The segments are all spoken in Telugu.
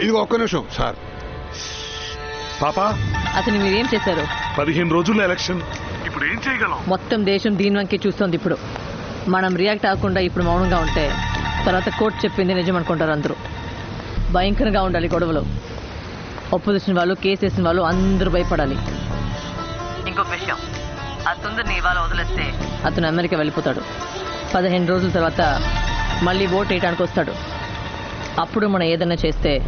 ఇది ఒక్క నిమిషం. సార్. పాపా? అతను మీరేం చేశారు? పదిహేను రోజుల్లో ఎలక్షన్. ఇప్పుడు ఏం చేయగలం? మొత్తం దేశం దీని వంకే చూస్తోంది ఇప్పుడు. మనం రియాక్ట్ అవ్వకుండా ఇప్పుడు మౌనంగా ఉంటే తర్వాత కోర్టు చెప్పింది నిజం అనుకుంటారు అందరూ. భయంకరంగా ఉండాలి గొడవలు. ఒపోజిషన్ వాళ్ళు కేసు వేసిన వాళ్ళు అందరూ భయపడాలి. ఇంకొక విషయం. ఆ సుందర్ని ఇవాళ వదిలేస్తే అతను అమెరికా వెళ్ళిపోతాడు. పదిహేను రోజుల తర్వాత మళ్ళీ ఓట్ వేయడానికి వస్తాడు. అప్పుడు మనం ఏదైనా చేస్తే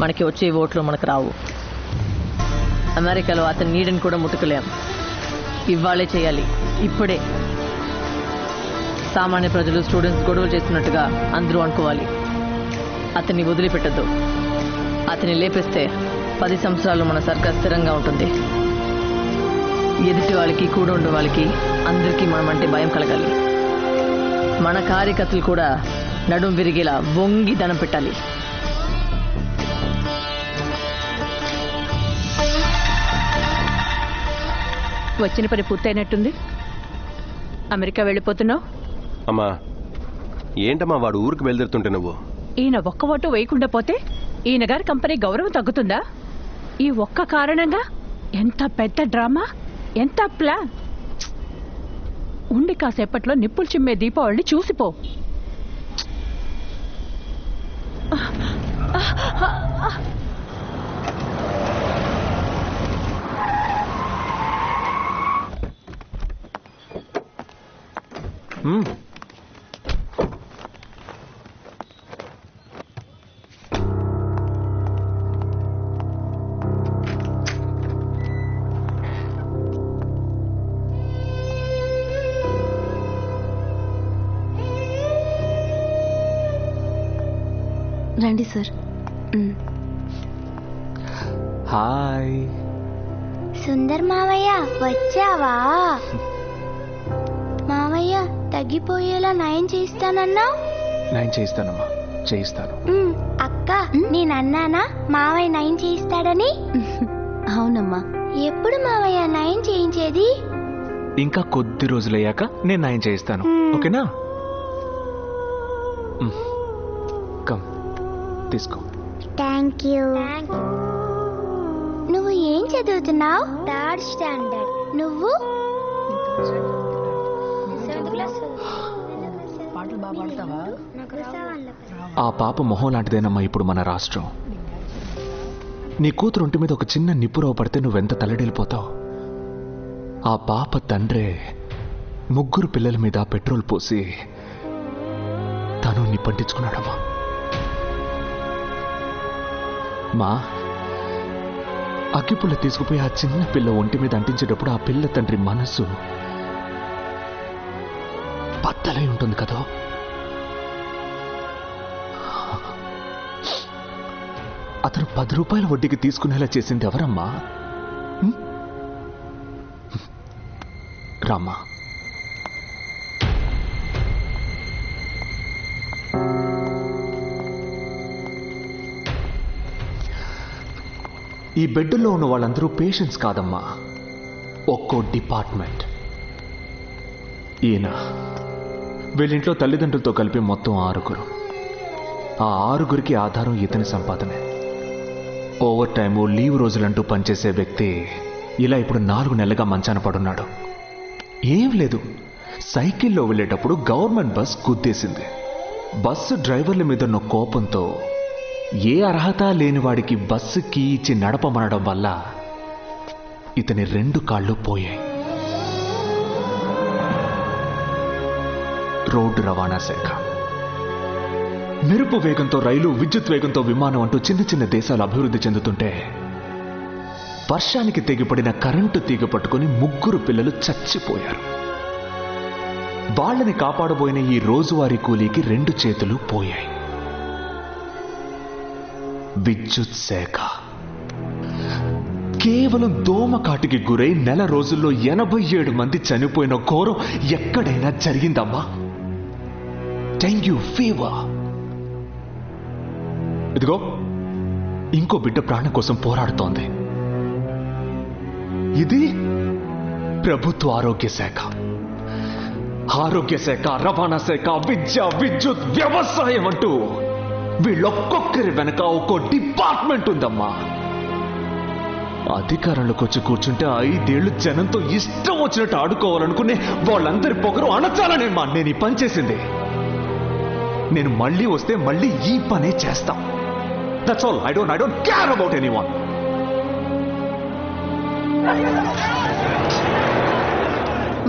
మనకి వచ్చే ఓట్లు మనకు రావు. అమెరికాలో అతని నీడని కూడా ముట్టుకోలేం. ఇవ్వాలే చేయాలి. ఇప్పుడే. సామాన్య ప్రజలు స్టూడెంట్స్ గొడవలు చేస్తున్నట్టుగా అందరూ అనుకోవాలి. అతన్ని వదిలిపెట్టద్దు. అతన్ని లేపేస్తే పది సంవత్సరాలు మన సర్కార్ స్థిరంగా ఉంటుంది. ఎదుటి వాళ్ళకి కూడా ఉండే వాళ్ళకి అందరికీ మనం అంటే భయం కలగాలి. మన కార్యకర్తలు కూడా నడుం విరిగేలా వంగి ధనం పెట్టాలి. వచ్చిన పని పూర్తయినట్టుంది. అమెరికా వెళ్ళిపోతున్నావు? అమ్మా ఏంటమ్మా వాడు ఊరికి బయలుదేరుతుంటే నువ్వు? ఈయన ఒక్క ఓటు వేయకుండా పోతే ఈయన గారి కంపెనీ గౌరవం తగ్గుతుందా? ఈ ఒక్క కారణంగా ఎంత పెద్ద డ్రామా ఎంత ప్లాన్? ఉండి కాసేపట్లో నిప్పులు చిమ్మే దీపావళిని చూసిపో. 啊啊啊啊。嗯。రండి సార్. హాయ్. సుందర్ మావయ్య వచ్చావా? మావయ్య తగ్గిపోయేలా నయం చేస్తానన్నావు నేను చేయిస్తానమ్మా. చేయిస్తాను. ఉమ్, అక్క నేనన్నానా? మావయ్య నయం చేయిస్తాడని? అవునమ్మా. ఎప్పుడు మావయ్య నయం చేయించేది? ఇంకా కొద్ది రోజులయ్యాక నేను నయం చేయిస్తాను. ఓకేనా? తీసుకో. థ్యాంక్ యూ నువ్వు ఏం చదువుతున్నావు? థర్డ్ స్టాండర్డ్ నువ్వు? ఆ పాప మొహం లాంటిదేనమ్మా ఇప్పుడు మన రాష్ట్రం. నీ కూతురు ఒంటి మీద ఒక చిన్న నిప్పురవ పడితే నువ్వెంత తల్లడిల్లిపోతావు? ఆ పాప తండ్రే ముగ్గురు పిల్లల మీద పెట్రోల్ పోసి తను నిప్పంటించుకున్నాడమ్మా. మా అగ్గిపుల్ల తీసుకుపోయి ఆ చిన్న పిల్ల ఒంటి మీద అంటించేటప్పుడు ఆ పిల్ల తండ్రి మనస్సు బద్దలై ఉంటుంది కదా. అతను పది రూపాయల వడ్డీకి తీసుకునేలా చేసింది ఎవరమ్మా? రామ్మా. ఈ బెడ్లో ఉన్న వాళ్ళందరూ పేషెంట్స్ కాదమ్మా. ఒక్కో డిపార్ట్మెంట్. ఈయన. వీళ్ళింట్లో తల్లిదండ్రులతో కలిపి మొత్తం ఆరుగురు. ఆ ఆరుగురికి ఆధారం ఇతని సంపాదనే. ఓవర్ టైము లీవ్ రోజులంటూ పనిచేసే వ్యక్తి ఇలా ఇప్పుడు నాలుగు నెలలుగా మంచాన పడున్నాడు. ఏం లేదు. సైకిల్లో వెళ్ళేటప్పుడు గవర్నమెంట్ బస్ గుద్దేసింది. బస్సు డ్రైవర్ల మీద ఉన్న కోపంతో ఏ అర్హత లేని వాడికి బస్సు కీ ఇచ్చి నడపమనడం వల్ల ఇతని రెండు కాళ్ళు పోయాయి. రోడ్డు రవాణా శాఖ. మెరుపు వేగంతో రైలు విద్యుత్ వేగంతో విమానం అంటూ చిన్న చిన్న దేశాలు అభివృద్ధి చెందుతుంటే వర్షానికి తెగిపడిన కరెంటు తీగ పట్టుకొని ముగ్గురు పిల్లలు చచ్చిపోయారు. వాళ్ళని కాపాడబోయిన ఈ రోజువారీ కూలీకి రెండు చేతులు పోయాయి. విద్యుత్ శాఖ. కేవలం దోమకాటికి గురై నెల రోజుల్లో ఎనభై ఏడు మంది చనిపోయిన ఘోరం ఎక్కడైనా జరిగిందమ్మా? డెంగ్యూ ఫీవర్ ఇదిగో ఇంకో బిడ్డ ప్రాణం కోసం పోరాడుతోంది. ఇది ప్రభుత్వ ఆరోగ్య శాఖ. ఆరోగ్య శాఖ రవాణా శాఖ విద్య విద్యుత్ వ్యవసాయం అంటూ. వీళ్ళొక్కొక్కరి వెనక ఒక్కో డిపార్ట్మెంట్ ఉందమ్మా. అధికారంలోకి వచ్చి కూర్చుంటే ఐదేళ్ళు జనంతో ఇష్టం వచ్చినట్టు ఆడుకోవాలనుకునే వాళ్ళందరి పొగరు అణచాలనే మా నేను ఈ పని చేసింది. నేను మళ్ళీ వస్తే మళ్ళీ ఈ పనే చేస్తాం. That's all I don't I don't care about anyone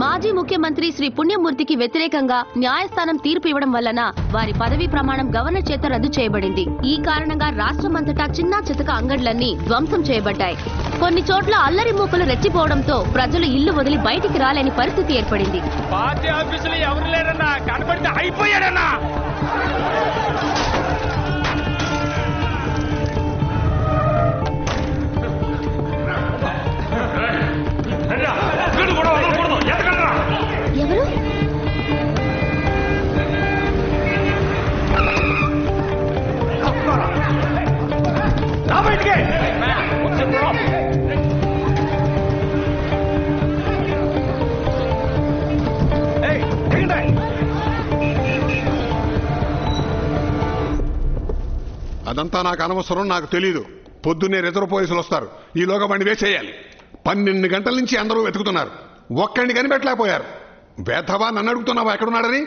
మాజీ ముఖ్యమంత్రి శ్రీ పుణ్యమూర్తికి వ్యతిరేకంగా న్యాయస్థానం తీర్పు ఇవ్వడం వలన వారి పదవీ ప్రమాణం గవర్నర్ చేత రద్దు చేయబడింది. ఈ కారణంగా రాష్ట్రమంతటా చిన్న చితక అంగడ్లన్నీ ధ్వంసం చేయబడ్డాయి. కొన్ని చోట్ల అల్లరి మూకలు రెచ్చిపోవడంతో ప్రజలు ఇల్లు వదిలి బయటికి రాలేని పరిస్థితి ఏర్పడింది. పార్టీ ఆఫీసులు ఎవరు లేరన్నా? కనపడితే అయిపోయాడన్నా రా బయటికి. అదంతా నాకు అనవసరం నాకు తెలీదు. పొద్దున్నే రిజర్వ్ పోలీసులు వస్తారు. ఈలోగా బండి వేసేయాలి పన్నెండు గంటల నుంచి అందరూ వెతుకుతున్నారు. ఒక్కడిని కనిపెట్టలేకపోయారు. వేధవా నన్ను అడుగుతున్నావా? ఎక్కడున్నాడని?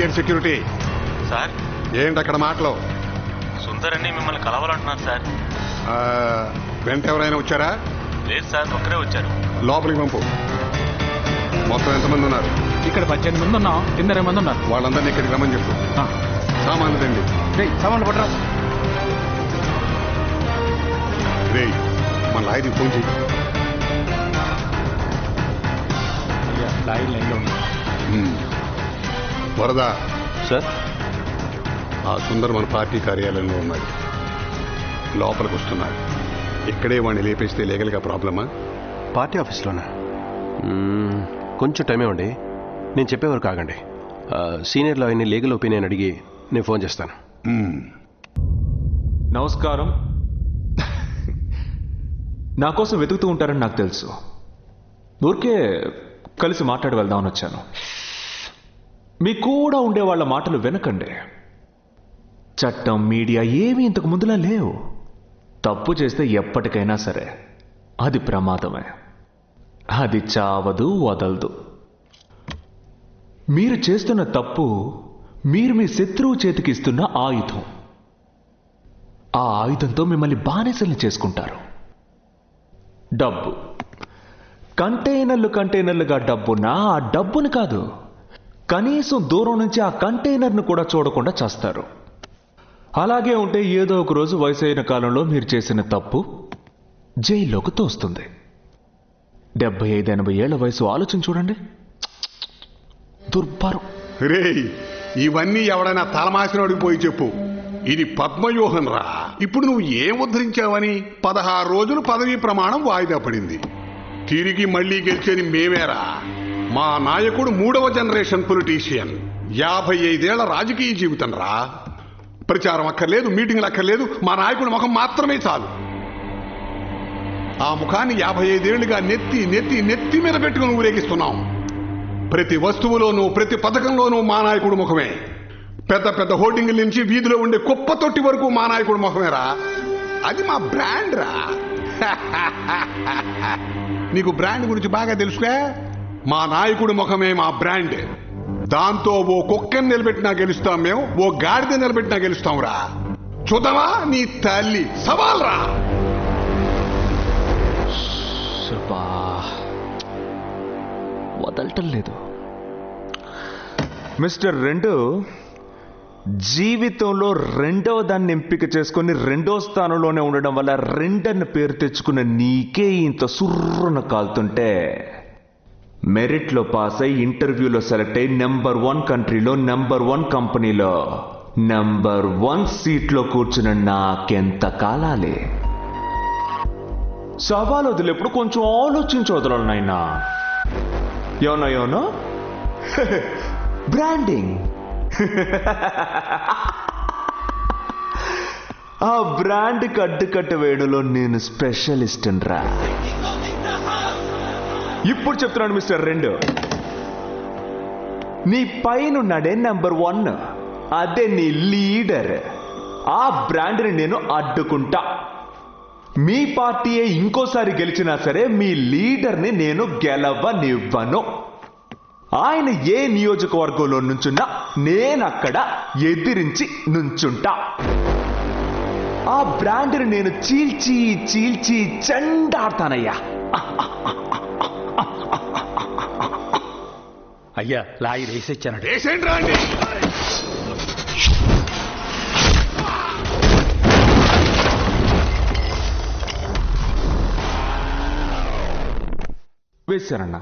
Gate security. సార్. ఏంటి అక్కడ మాటలు? సుందర్ అన్ని మిమ్మల్ని కలవాలంటున్నారు సార్. వెంట ఎవరైనా వచ్చారా? లేదు సార్ ఒక్కరే వచ్చారు. లోపలికి పంపు. మొత్తం ఎంతమంది ఉన్నారు? ఇక్కడ పద్దెనిమిది మంది ఉన్నాం కింద మంది ఉన్నారు. వాళ్ళందరినీ ఇక్కడికి రమ్మని చెప్పు. సామాన్లు తండి. సామాన్లు పట్టరా. రే మన లాయర్కి ఫోన్ చేయి లాయిన్ లైన్లో ఉంది ఉమ్. వరద. సార్? ఆ సుందర్ మన పార్టీ కార్యాలయంలో ఉన్నాడు లోపలికి వస్తున్నాడు ఇక్కడే వాడిని లేపేస్తే లీగల్గా ప్రాబ్లమా? పార్టీ ఆఫీస్లోనా? కొంచెం టైం ఇవ్వండి నేను చెప్పే వరకు ఆగండి. ఆ, సీనియర్ లాయర్ని లీగల్ ఒపీనియన్ అడిగి నేను ఫోన్ చేస్తాను. నమస్కారం. నా కోసం వెతుకుతూ ఉంటారని నాకు తెలుసు. ఊరికే కలిసి మాట్లాడి వెళ్దామని వచ్చాను. మీ కూడా ఉండే వాళ్ళ మాటలు వినకండి. చట్టం మీడియా ఏమీ ఇంతకు ముందులా లేవు. తప్పు చేస్తే ఎప్పటికైనా సరే అది ప్రమాదమే. అది చావదు వదలదు. మీరు చేస్తున్న తప్పు మీరు మీ శత్రువు చేతికి ఇస్తున్న ఆయుధం. ఆ ఆయుధంతో మిమ్మల్ని బానిసల్ని చేసుకుంటారు. డబ్బు. కంటైనర్లు కంటైనర్లుగా డబ్బున్నా ఆ డబ్బుని కాదు. కనీసం దూరం నుంచి ఆ కంటైనర్ను కూడా చూడకుండా చేస్తారు. అలాగే ఉంటే ఏదో ఒక రోజు వయసు అయిన కాలంలో మీరు చేసిన తప్పు జైల్లోకి తోస్తుంది. డెబ్బై ఐదు ఎనభై ఏళ్ళ వయసు ఆలోచన చూడండి. దుర్భరం. రేయ్ ఇవన్నీ ఎవడైనా తలమాసినోడికి పోయి చెప్పు. ఇది పద్మవ్యూహం రా. ఇప్పుడు నువ్వు ఏం ఉద్ధరించావని పదహారు రోజులు పదవీ ప్రమాణం వాయిదా పడింది. తిరిగి మళ్ళీ గెలిచేది మేమేరా. మా నాయకుడు మూడవ జనరేషన్ పొలిటీషియన్. యాభై ఐదేళ్ళ రాజకీయ జీవితం రా. ప్రచారం అక్కర్లేదు మీటింగ్లు అక్కర్లేదు మా నాయకుడి ముఖం మాత్రమే చాలు. ఆ ముఖాన్ని యాభై ఐదేళ్ళుగా నెత్తి నెత్తి నెత్తి మీద పెట్టుకుని ఊరేగిస్తున్నాం. ప్రతి వస్తువులోనూ ప్రతి పథకంలోనూ మా నాయకుడు ముఖమే. పెద్ద పెద్ద హోర్డింగ్ల నుంచి వీధిలో ఉండే కుప్ప తొట్టి వరకు మా నాయకుడు ముఖమేరా అది మా బ్రాండ్ రా. నీకు బ్రాండ్ గురించి బాగా తెలుసుకో మా నాయకుడి ముఖమే మా బ్రాండ్. దాంతో ఓ కుక్కని నిలబెట్టినా గెలుస్తాం మేము ఓ గాడిద నిలబెట్టినా గెలుస్తాం రా. చూద్దామా నీ తల్లి? సవాల్ రా. వదలటం లేదు. మిస్టర్ రెండు జీవితంలో రెండవ దాన్ని ఎంపిక చేసుకొని రెండో స్థానంలోనే ఉండడం వల్ల రెండన్న పేరు తెచ్చుకున్న నీకే ఇంత సుర్రున కాలుతుంటే మెరిట్లో పాస్ అయి ఇంటర్వ్యూలో సెలెక్ట్ అయ్యి నెంబర్ వన్ కంట్రీలో నెంబర్ వన్ కంపెనీలో నెంబర్ వన్ సీట్లో కూర్చున్న నాకెంత కాలాలి? సవాలు వదిలేప్పుడు కొంచెం ఆలోచించి వదలాలి నాయనా. YONO YONO branding. ఆ బ్రాండ్కి అడ్డుకట్ట వేయడంలో నేను స్పెషలిస్ట్ రా. ఇప్పుడు చెప్తున్నాను మిస్టర్ రెండు. నీ పైనున్నాడే నెంబర్ వన్ అదే నీ లీడర్ ఆ బ్రాండ్ని నేను అడ్డుకుంటా. మీ పార్టీయే ఇంకోసారి గెలిచినా సరే మీ లీడర్ని నేను గెలవనివ్వను. ఆయన ఏ నియోజకవర్గంలో నుంచున్నా నేనక్కడ ఎదిరించి నుంచుంటా. ఆ బ్రాండ్ని నేను చీల్చి చీల్చి చెండాడతానయ్యా. అయ్యా లాయి రేసొచ్చానట వేసేయండి రాండి. వేశారన్నా